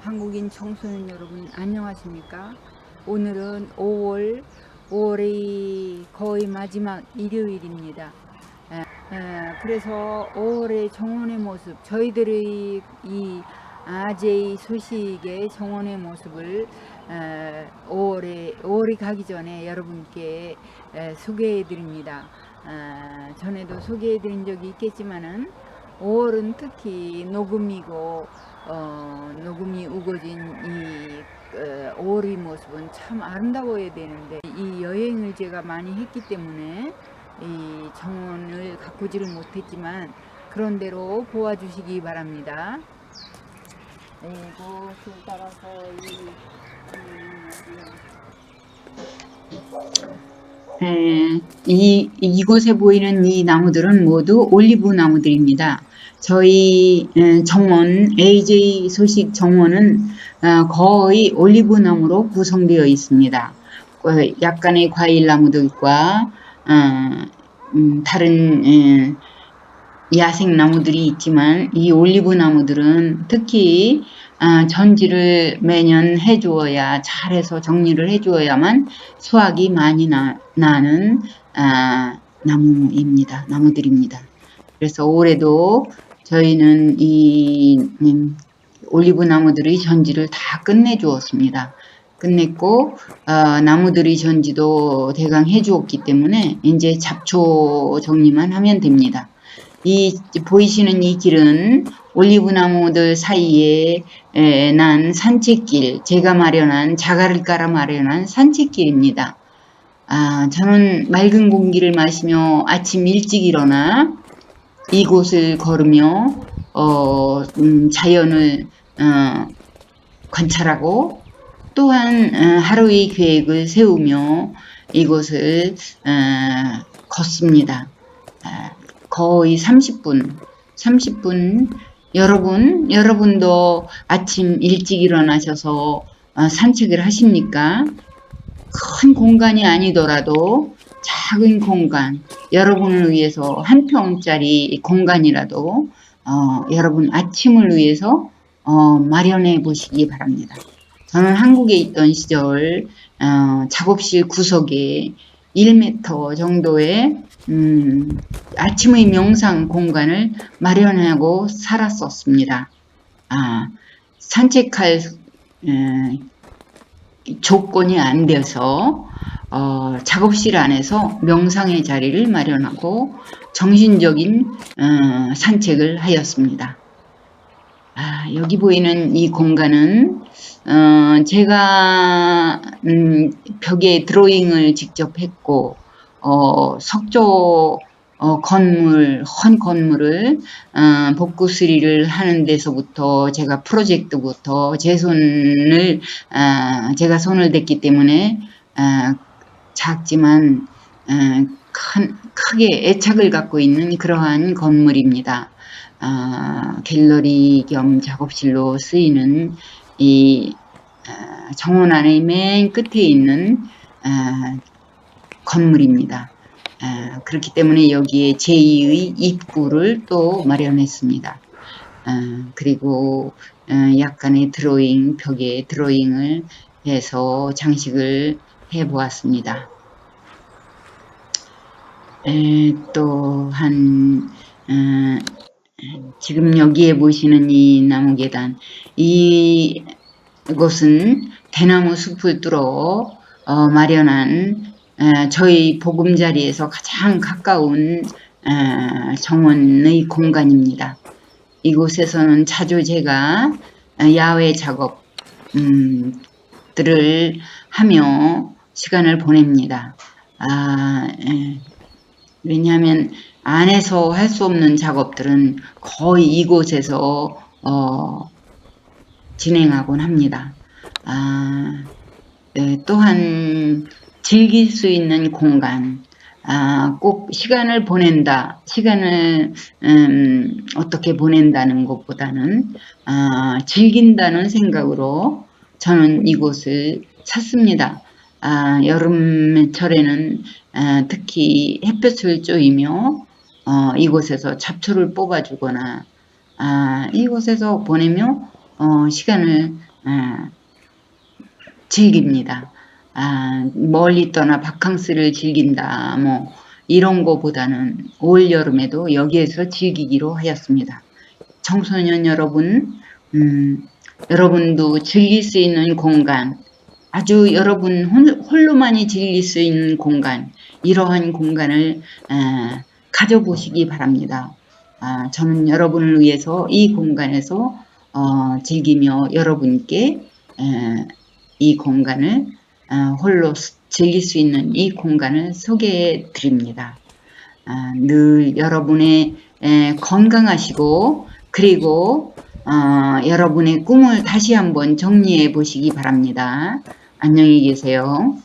한국인 청소년 여러분 안녕하십니까? 오늘은 5월 5월의 거의 마지막 일요일입니다. 에, 에, 그래서 5월의 정원의 모습, 저희들의 이 아재의 소식의 정원의 모습을 에, 5월에 5월이 가기 전에 여러분께 에, 소개해 드립니다. 아, 전에도 소개해 드린 적이 있겠지만은 5월은 특히 녹음이고 어, 녹음이 우거진 이 어, 5월의 모습은 참 아름다워야 되는데 이 여행을 제가 많이 했기 때문에 이 정원을 가꾸지를 못했지만 그런대로 보아주시기 바랍니다. 네, 이곳을 따라서 이, 이, 에, 이, 이곳에 보이는 이 나무들은 모두 올리브 나무들입니다. 저희 에, 정원, AJ 소식 정원은 어, 거의 올리브 나무로 구성되어 있습니다. 어, 약간의 과일 나무들과 어, 음, 다른 에, 야생 나무들이 있지만 이 올리브 나무들은 특히 아, 전지를 매년 해주어야 잘해서 정리를 해주어야만 수확이 많이 나, 나는 아, 나무입니다. 나무들입니다. 그래서 올해도 저희는 이 음, 올리브 나무들의 전지를 다 끝내주었습니다. 끝냈고 어, 나무들의 전지도 대강 해주었기 때문에 이제 잡초 정리만 하면 됩니다. 이 보이시는 이 길은 올리브 나무들 사이에 에, 난 산책길, 제가 마련한 자갈을 깔아 마련한 산책길입니다. 아, 저는 맑은 공기를 마시며 아침 일찍 일어나 이곳을 걸으며 어, 음, 자연을 어, 관찰하고 또한 어, 하루의 계획을 세우며 이곳을 어, 걷습니다. 아, 거의 30분, 30분 여러분, 여러분도 아침 일찍 일어나셔서 어, 산책을 하십니까? 큰 공간이 아니더라도 작은 공간, 여러분을 위해서 한 평짜리 공간이라도 어, 여러분 아침을 위해서 어, 마련해 보시기 바랍니다. 저는 한국에 있던 시절 어, 작업실 구석에 1m 정도의 음, 아침의 명상 공간을 마련하고 살았었습니다. 아, 산책할 에, 조건이 안 돼서 어, 작업실 안에서 명상의 자리를 마련하고 정신적인 어, 산책을 하였습니다. 아, 여기 보이는 이 공간은 어, 제가 음, 벽에 드로잉을 직접 했고 어, 석조 어, 건물, 헌 건물을 어, 복구 수리를 하는 데서부터 제가 프로젝트부터 제 손을 어, 제가 손을 댔기 때문에 어, 작지만 어, 큰, 크게 애착을 갖고 있는 그러한 건물입니다. 어, 갤러리 겸 작업실로 쓰이는 이 어, 정원 안의 맨 끝에 있는 어, 건물입니다. 어, 그렇기 때문에 여기에 제2의 입구를 또 마련했습니다. 어, 그리고 어, 약간의 드로잉, 벽에 드로잉을 해서 장식을 해 보았습니다. 또한 어, 지금 여기에 보시는 이 나무 계단 이 곳은 대나무 숲을 뚫어 어, 마련한 어, 저희 보금자리에서 가장 가까운 어, 정원의 공간입니다. 이곳에서는 자주 제가 야외 작업 음, 들을 하며 시간을 보냅니다. 아, 예. 왜냐하면 안에서 할 수 없는 작업들은 거의 이곳에서 어, 진행하곤 합니다. 아, 네, 또한 즐길 수 있는 공간, 아, 꼭 시간을 보낸다, 시간을 음, 어떻게 보낸다는 것보다는 아, 즐긴다는 생각으로 저는 이곳을 찾습니다. 아, 여름철에는 아, 특히 햇볕을 쬐이며 어, 이곳에서 잡초를 뽑아주거나 아, 이곳에서 보내며 어, 시간을 아, 즐깁니다. 아, 멀리 떠나 바캉스를 즐긴다, 뭐, 이런 거보다는 올 여름에도 여기에서 즐기기로 하였습니다. 청소년 여러분, 음, 여러분도 즐길 수 있는 공간, 아주 여러분 홀- 홀로만이 즐길 수 있는 공간, 이러한 공간을 아, 가져보시기 바랍니다. 아, 저는 여러분을 위해서 이 공간에서 어, 즐기며 여러분께 에, 이 공간을 어, 홀로 스- 즐길 수 있는 이 공간을 소개해 드립니다. 아, 늘 여러분의 에, 건강하시고 그리고 어, 여러분의 꿈을 다시 한번 정리해 보시기 바랍니다. 안녕히 계세요.